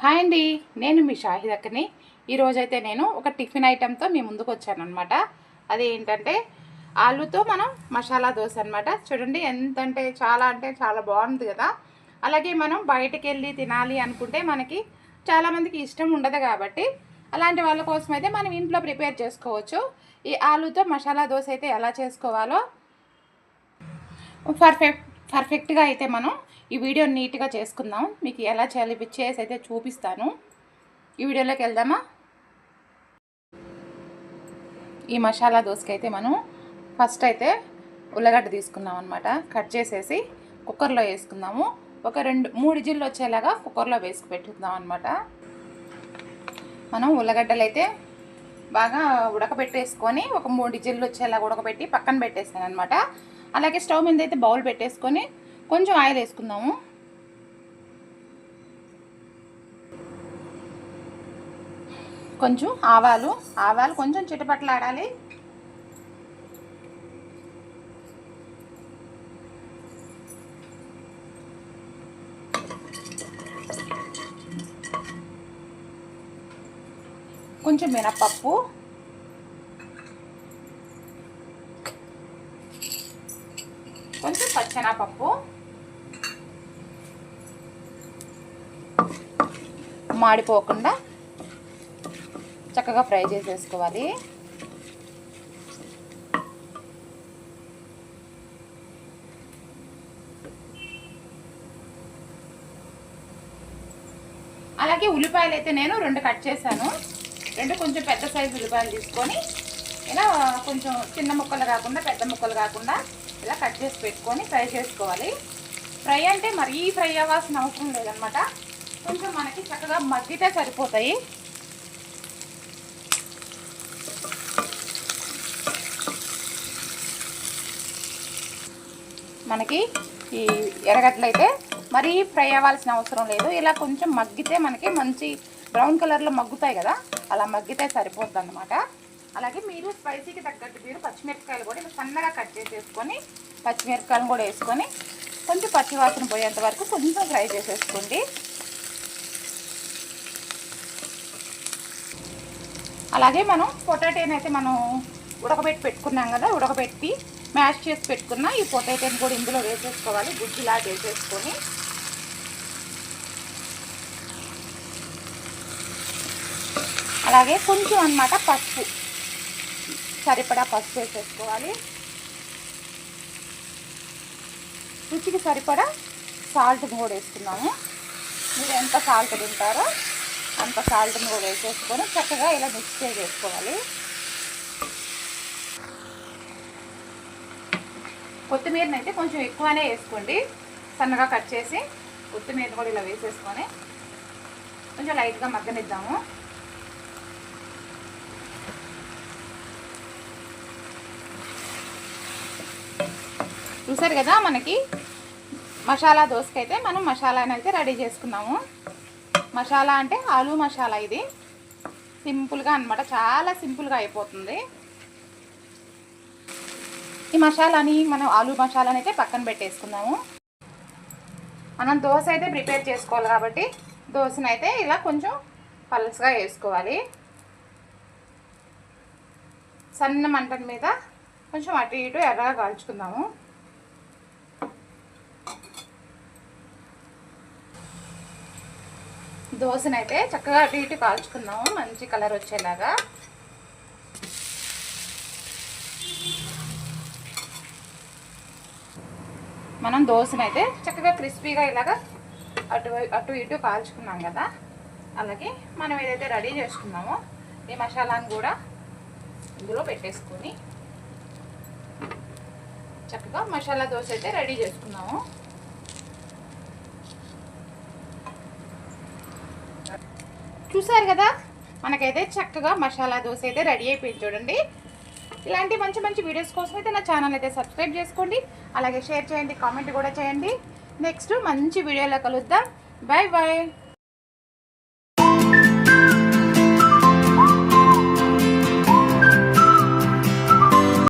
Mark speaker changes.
Speaker 1: Hi అండి నేను మీ షాహిద్ అక్కని. ఈరోజైతే నేను ఒక టిఫిన్ ఐటెంతో మీ ముందుకు వచ్చాను అనమాట అది ఏంటంటే ఆలుతో మనం మసాలా దోశ అనమాట చూడండి ఎంత అంటే చాలా అంటే చాలా బాగుంది కదా. అలాగే మనం బయటకు వెళ్ళి తినాలి అనుకుంటే మనకి చాలామందికి ఇష్టం ఉండదు కాబట్టి అలాంటి వాళ్ళ కోసం అయితే మనం ఇంట్లో ప్రిపేర్ చేసుకోవచ్చు. ఈ ఆలుతో మసాలా దోశ అయితే ఎలా చేసుకోవాలో? పర్ఫెక్ట్ పర్ఫెక్ట్గా అయితే మనం ఈ వీడియో నీట్గా చేసుకుందాం. మీకు ఎలా చేయాలి ఇవి చేసి అయితే చూపిస్తాను. ఈ వీడియోలోకి వెళ్దామా? ఈ మసాలా దోశకి అయితే మనం ఫస్ట్ అయితే ఉల్లగడ్డ తీసుకుందాం అనమాట కట్ చేసేసి కుక్కర్లో వేసుకుందాము. ఒక రెండు మూడు జిల్లు వచ్చేలాగా కుక్కర్లో వేసుకు పెట్టుకుందాం అనమాట మనం ఉల్లగడ్డలు అయితే బాగా ఉడకబెట్టేసుకొని ఒక మూడు జిల్లు వచ్చేలాగా ఉడకబెట్టి పక్కన పెట్టేసాను అనమాట అలాగే స్టవ్ మీద అయితే బౌల్ పెట్టేసుకొని కొంచెం ఆయిల్ వేసుకుందాము. కొంచెం ఆవాలు ఆవాలు కొంచెం చిటపట్లాడాలి. కొంచెం మినప్పప్పు కొంచెం పచ్చెనపప్పు. మాడిపోకుండా చక్కగా ఫ్రై చేసేసుకోవాలి. అలాగే ఉల్లిపాయలు అయితే నేను రెండు కట్ చేశాను. రెండు కొంచెం పెద్ద సైజు ఉల్లిపాయలు తీసుకొని ఇలా కొంచెం చిన్న ముక్కలు కాకుండా పెద్ద ముక్కలు కాకుండా ఇలా కట్ చేసి పెట్టుకొని ఫ్రై చేసుకోవాలి. ఫ్రై అంటే మరీ ఫ్రై అవ్వాల్సిన అవసరం లేదనమాట కొంచెం మనకి చక్కగా మగ్గితే సరిపోతాయి. మనకి ఈ ఎర్రగడ్డలు అయితే మరీ ఫ్రై అవ్వాల్సిన అవసరం లేదు. ఇలా కొంచెం మగ్గితే మనకి మంచి బ్రౌన్ కలర్లో మగ్గుతాయి కదా అలా మగ్గితే సరిపోతుంది అన్నమాట అలాగే మీరు స్పైసీకి తగ్గట్టు మీరు పచ్చిమిరపకాయలు కూడా ఇలా సన్నగా కట్ చేసేసుకొని పచ్చిమిరపకాయలు కూడా వేసుకొని కొంచెం పచ్చివాసన పోయేంత వరకు కొంచెం ఫ్రై చేసేసుకోండి. అలాగే మనం పొటాటోని అయితే మనం ఉడకబెట్టి పెట్టుకున్నాం కదా ఉడకబెట్టి మ్యాష్ చేసి పెట్టుకున్న ఈ పొటాటోని కూడా ఇందులో వేసేసుకోవాలి గుజ్జులా వేసేసుకొని అలాగే కొంచెం అన్నమాట పసుపు. సరిపడా పసుపు వేసేసుకోవాలి. రుచికి సరిపడా సాల్ట్ కూడా వేసుకున్నాము. మీరు ఎంత సాల్ట్ తింటారో అంత సాల్ట్ని కూడా వేసేసుకొని చక్కగా ఇలా మిక్స్ చేసుకోవాలి కొత్తిమీరని అయితే కొంచెం ఎక్కువనే వేసుకోండి. సన్నగా కట్ చేసి కొత్తిమీర కూడా ఇలా వేసేసుకొని కొంచెం లైట్గా మగ్గనిద్దాము. చూసారు కదా మనకి? మసాలా దోసకి అయితే మనం మసాలాని అయితే రెడీ చేసుకున్నాము. మసాలా అంటే ఆలు మసాలా ఇది. సింపుల్గా అనమాట చాలా సింపుల్గా అయిపోతుంది. ఈ మసాలాని మనం ఆలు మసాలాని అయితే పక్కన పెట్టేసుకుందాము. మనం దోశ అయితే ప్రిపేర్ చేసుకోవాలి కాబట్టి దోశని అయితే ఇలా కొంచెం పల్స్గా వేసుకోవాలి. సన్న మంటల మీద కొంచెం అటు ఇటు ఎర్రగా కాల్చుకుందాము. దోశనైతే చక్కగా అటు ఇటు కాల్చుకున్నాము. మంచి కలర్ వచ్చేలాగా. మనం దోశనైతే చక్కగా క్రిస్పీగా ఇలాగా అటు అటు ఇటు కాల్చుకున్నాం కదా. అలాగే మనం ఏదైతే రెడీ చేసుకున్నామో ఈ మసాలాను కూడా ఇందులో పెట్టేసుకొని చక్కగా మసాలా దోశ అయితే రెడీ చేసుకున్నాము. చూసారు కదా? మనకైతే చక్కగా మసాలా దోశ అయితే రెడీ అయిపోయింది చూడండి. ఇలాంటి మంచి మంచి వీడియోస్ కోసం అయితే నా ఛానల్ అయితే సబ్స్క్రైబ్ చేసుకోండి. అలాగే షేర్ చేయండి కామెంట్ కూడా చేయండి. నెక్స్ట్ మంచి వీడియోలో కలుద్దాం. Bye bye